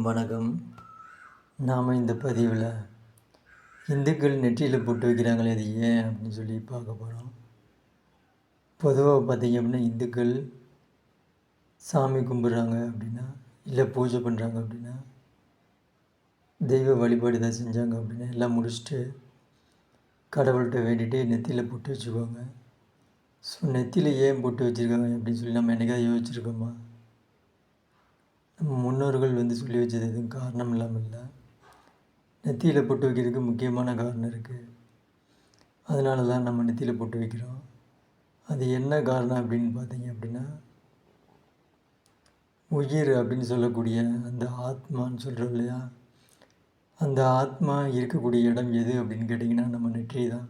அனைவருக்கும் வணக்கம். நாம் இந்த பதிவில் இந்துக்கள் நெற்றியில் போட்டு வைக்கிறாங்களே அது ஏன் அப்படின்னு சொல்லி பார்க்க போகிறோம் பொதுவாக பார்த்தீங்க அப்படின்னா இந்துக்கள் சாமி கும்பிட்றாங்க அப்படின்னா இல்லை பூஜை பண்ணுறாங்க அப்படின்னா தெய்வ வழிபாடு தான் செஞ்சாங்க அப்படின்னா எல்லாம் முடிச்சுட்டு கடவுள்கிட்ட வேண்டிட்டு நெத்தியில் போட்டு வச்சுக்குவாங்க. ஸோ நெத்தியில் ஏன் போட்டு வச்சுருக்காங்க அப்படின்னு சொல்லி நம்ம என்றைக்காவது யோசிச்சிருக்கோமா? நம்ம முன்னோர்கள் வந்து சொல்லி வச்சது எதுவும் காரணம் இல்லாமல் இல்லை. நெத்தியில் பொட்டு வைக்கிறதுக்கு முக்கியமான காரணம் இருக்குது அதனால தான் நம்ம நெத்தியில் பொட்டு வைக்கிறோம். அது என்ன காரணம் அப்படின்னு பார்த்தீங்க அப்படின்னா உயிர் அப்படின்னு சொல்லக்கூடிய அந்த ஆத்மான்னு சொல்கிறோம் இல்லையா? அந்த ஆத்மா இருக்கக்கூடிய இடம் எது அப்படின்னு கேட்டிங்கன்னா நம்ம நெற்றி தான்.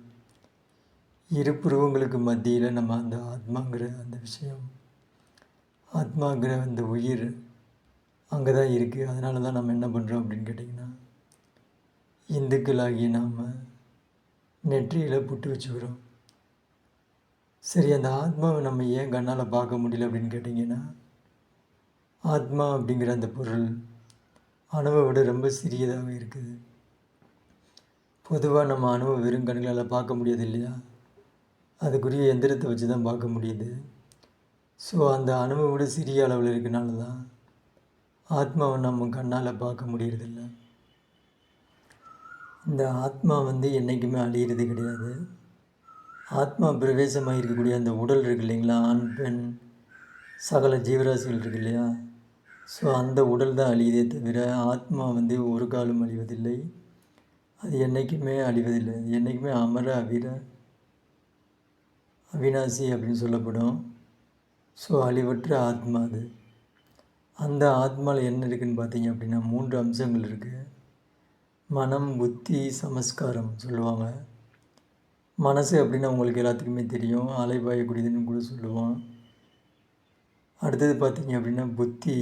இரு புருவங்களுக்கு மத்தியில் நம்ம அந்த ஆத்மாங்கிற அந்த விஷயம். ஆத்மாங்கிற அந்த உயிர் அங்கே தான் இருக்குது அதனால தான் நம்ம என்ன பண்ணுறோம் அப்படின்னு கேட்டிங்கன்னா இந்துக்களாகி நாம் நெற்றியில் புட்டு வச்சுக்கிறோம். சரி அந்த ஆத்மாவை நம்ம ஏன் கண்ணால் பார்க்க முடியல அப்படின்னு கேட்டிங்கன்னா ஆத்மா அப்படிங்கிற அந்த பொருள் அணுவை விட ரொம்ப சிறியதாக இருக்குது. பொதுவாக நம்ம அணுவை வெறும் கண்களால் பார்க்க முடியாது இல்லையா? அதுக்குரிய எந்திரத்தை வச்சு தான் பார்க்க முடியுது. ஸோ அந்த அணுவை விட சிறிய அளவில் இருக்கனால தான் ஆத்மாவை நம்ம கண்ணால் பார்க்க முடியறதில்ல. இந்த ஆத்மா வந்து என்றைக்குமே அழியிறது கிடையாது. ஆத்மா பிரவேசமாக இருக்கக்கூடிய அந்த உடல் இருக்கு இல்லைங்களா? ஆண் பெண் சகல ஜீவராசிகள் இருக்கு இல்லையா? ஸோ அந்த உடல் தான் அழியுதே தவிர ஆத்மா வந்து ஒரு காலம் அழிவதில்லை. அது என்றைக்குமே அழிவதில்லை. அது என்றைக்குமே அமர அவிர அவினாசி அப்படின்னு சொல்லப்படும். ஸோ அழிவற்ற ஆத்மா அது. அந்த ஆத்மாவில் என்ன இருக்குதுன்னு பார்த்தீங்க அப்படின்னா மூன்று அம்சங்கள் இருக்குது மனம் புத்தி சமஸ்காரம் சொல்லுவாங்க. மனசு அப்படின்னா உங்களுக்கு எல்லாத்துக்குமே தெரியும். அலைபாயக்கூடியதுன்னு கூட சொல்லுவோம். அடுத்தது பார்த்தீங்க அப்படின்னா புத்தி.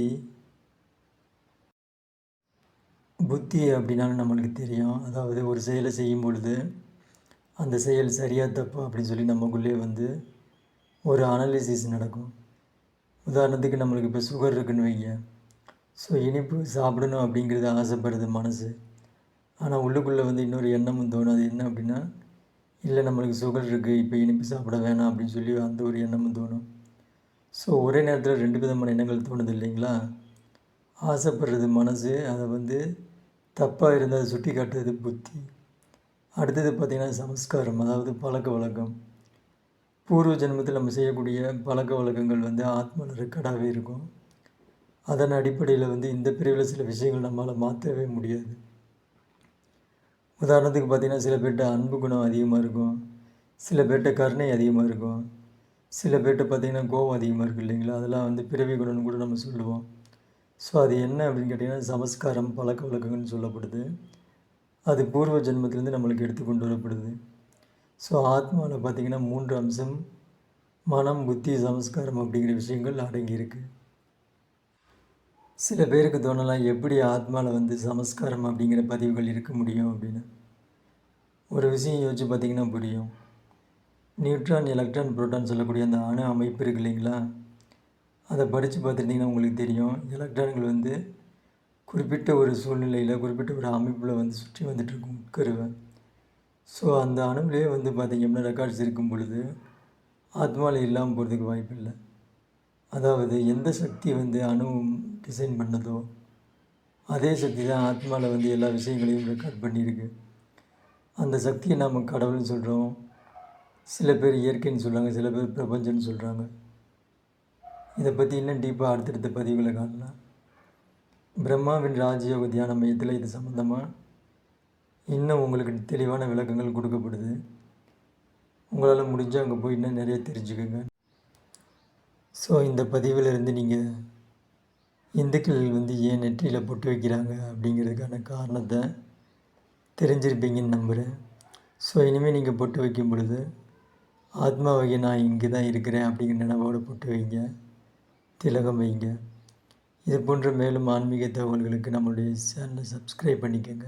புத்தி அப்படின்னாலும் நம்மளுக்கு தெரியும். அதாவது ஒரு செயலை செய்யும் பொழுது அந்த செயல் சரியாக தப்பு அப்படின்னு சொல்லி நமக்குள்ளே வந்து ஒரு அனாலிசிஸ் நடக்கும். உதாரணத்துக்கு நம்மளுக்கு இப்போ சுகர் இருக்குன்னு வைங்க. ஸோ இனிப்பு சாப்பிடணும் அப்படிங்கிறது ஆசைப்படுறது மனசு. ஆனால் உள்ளுக்குள்ளே வந்து இன்னொரு எண்ணமும் தோணும் அது என்ன அப்படின்னா இல்லை நம்மளுக்கு சுகர் இருக்குது இப்போ இனிப்பு சாப்பிட வேணாம் அப்படின்னு சொல்லி அந்த ஒரு எண்ணமும் தோணும். ஸோ ஒரே நேரத்தில் ரெண்டு விதமான எண்ணங்கள் தோணுது இல்லைங்களா? ஆசைப்படுறது மனசு அதை வந்து தப்பாக இருந்தால் அதை சுட்டி காட்டுறது புத்தி. அடுத்தது பார்த்திங்கன்னா சமஸ்காரம் அதாவது பழக்க வழக்கம். பூர்வ ஜென்மத்தில் நம்ம செய்யக்கூடிய பழக்க வழக்கங்கள் வந்து ஆத்மாவில் ரெக்கார்டாகவே இருக்கும். அதன் அடிப்படையில் வந்து இந்த பிரிவில் சில விஷயங்கள் நம்மளால் மாற்றவே முடியாது. உதாரணத்துக்கு பார்த்திங்கன்னா சில பேர்கிட்ட அன்பு குணம் அதிகமாக இருக்கும். சில பேர்கிட்ட கருணை அதிகமாக இருக்கும். சில பேர்கிட்ட பார்த்திங்கன்னா கோபம் அதிகமாக இருக்குது இல்லைங்களா? அதெல்லாம் வந்து பிறவி குணம்னு கூட நம்ம சொல்லுவோம். ஸோ அது என்ன அப்படின்னு கேட்டிங்கன்னா சமஸ்காரம் பழக்க வழக்கங்கள்னு சொல்லப்படுது. அது பூர்வ ஜென்மத்திலேருந்து நம்மளுக்கு எடுத்து கொண்டு வரப்படுது. ஸோ ஆத்மாவில் பார்த்திங்கன்னா மூன்று அம்சம் மனம் புத்தி சமஸ்காரம் அப்படிங்கிற விஷயங்கள் அடங்கியிருக்கு. சில பேருக்கு தோணலாம் எப்படி ஆத்மாவில் வந்து சமஸ்காரம் அப்படிங்கிற பதிவுகள் இருக்க முடியும் அப்படின்னு. ஒரு விஷயம் யோசிச்சு பார்த்திங்கன்னா புரியும். நியூட்ரான் எலக்ட்ரான் புரோட்டான் சொல்லக்கூடிய அந்த அணு அமைப்பு இருக்கு இல்லைங்களா? அதை படித்து பார்த்துட்டிங்கன்னா உங்களுக்கு தெரியும். எலக்ட்ரான்கள் வந்து குறிப்பிட்ட ஒரு சூழ்நிலையில் குறிப்பிட்ட ஒரு அமைப்பில் வந்து சுற்றி வந்துட்டுருக்கும் உட்கருவேன் ஸோ அந்த அணுவிலே வந்து பார்த்திங்கன்னா ரெக்கார்ட்ஸ் இருக்கும் பொழுது ஆத்மாவில் இல்லாமல் போகிறதுக்கு வாய்ப்பு இல்லை. அதாவது எந்த சக்தி வந்து அணுவும் டிசைன் பண்ணதோ அதே சக்தி தான் ஆத்மாவில் வந்து எல்லா விஷயங்களையும் ரெக்கார்ட் பண்ணியிருக்கு. அந்த சக்தியை நாம் கடவுள்னு சொல்கிறோம் சில பேர் இயற்கைன்னு சொல்கிறாங்க சில பேர் பிரபஞ்சம்னு சொல்கிறாங்க இதை பற்றி இன்னும் டீப்பாக அடுத்தடுத்த பதிவுகளை காணலாம். பிரம்மாவின் ராஜயோக தியான மையத்தில் இது சம்மந்தமாக இன்னும் உங்களுக்கு தெளிவான விளக்கங்கள் கொடுக்கப்படுது. உங்களால் முடிஞ்சால் அங்கே போய் இன்னும் நிறைய தெரிஞ்சுக்கோங்க. ஸோ இந்த பதிவிலிருந்து நீங்கள் இந்துக்கள் வந்து ஏன் நெற்றியில் பொட்டு வைக்கிறாங்க அப்படிங்கிறதுக்கான காரணத்தை தெரிஞ்சிருப்பீங்கன்னு நம்புகிறேன் ஸோ இனிமேல் நீங்கள் பொட்டு வைக்கும் பொழுது ஆத்மா வகை நான் இங்கே தான் இருக்கிறேன் அப்படிங்கிற நினைவோடு பொட்டு வைங்க. திலகம் வைங்க. இது போன்ற மேலும் ஆன்மீக தகவல்களுக்கு நம்மளுடைய சேனலை சப்ஸ்கிரைப் பண்ணிக்கோங்க.